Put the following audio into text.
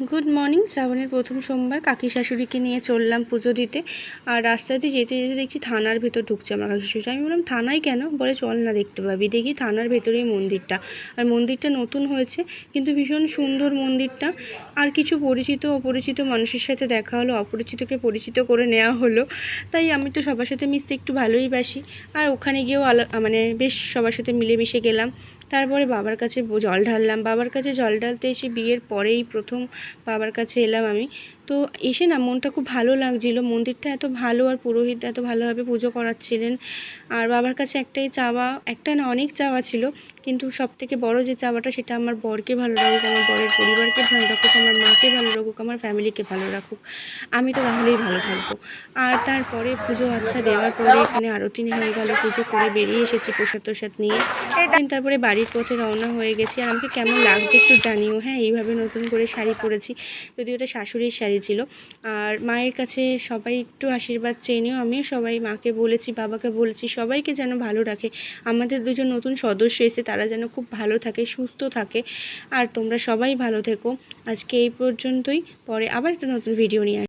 Good morning শ্রাবণের প্রথম সোমবার কাকি শাশুড়িকে নিয়ে চললাম পুজো দিতে। আর রাস্তা দিয়ে যেতে যেতে দেখছি থানার ভেতর ঢুকছে আমার কাকি শাশুড়ি। আমি বললাম, থানায় কেন? বলে, চল না দেখতে পাবি। দেখি থানার ভেতরেই মন্দিরটা। আর মন্দিরটা নতুন হয়েছে, কিন্তু ভীষণ সুন্দর মন্দিরটা। আর কিছু পরিচিত, অপরিচিত মানুষের সাথে দেখা হলো, অপরিচিতকে পরিচিত করে নেওয়া হলো। তাই আমি তো সবার সাথে মিশতে একটু ভালোই বাসি। আর ওখানে গিয়েও আলা মানে বেশ সবার সাথে মিলেমিশে গেলাম। তারপরে বাবার কাছে জল ঢাললাম। বাবার কাছে জল ঢালতে এসে বিয়ের পরেই প্রথম বাবার কাছে এলাম আমি। তো এসে না মনটা খুব ভালো লাগছিল। মন্দিরটা এত ভালো আর পুরোহিত এত ভালোভাবে পুজো করাচ্ছিলেন। আর বাবার কাছে একটাই চাওয়া, একটা না অনেক চাওয়া ছিল। কিন্তু সব থেকে বড় যে চাওয়াটা সেটা আমার বরকে ভালো রাখুক, আমার বরের পরিবারকে ভালো রাখুক, আমার মাকে ভালো রাখুক, আমার ফ্যামিলিকে ভালো রাখুক। আমি তো তাহলেই ভালো থাকব। আর তারপরে পুজো আচ্ছা দেওয়ার পরে এখানে আরতি হয়ে গেল পুজো করে বেরিয়ে এসেছি প্রসাদ তোসাদ নিয়ে। তারপরে বাড়ির পথে রওনা হয়ে গেছি। আর আমাকে কেমন লাগছে একটু জানিও। হ্যাঁ এইভাবে নতুন করে শাড়ি পরেছি যদি ওটা শাশুড়ির শাড়ি ছিল। আর মায়ের কাছে সবাই একটু আশীর্বাদ চেয়ে নিও আমিও সবাই মাকে বলেছি, বাবাকে বলেছি, সবাইকে যেন ভালো রাখে। আমাদের দুজন নতুন সদস্য এসে তারা যেন খুব ভালো থাকে, সুস্থ থাকে। আর তোমরা সবাই ভালো থেকো। আজকে এই পর্যন্তই। পরে আবার একটা নতুন ভিডিও নিয়ে।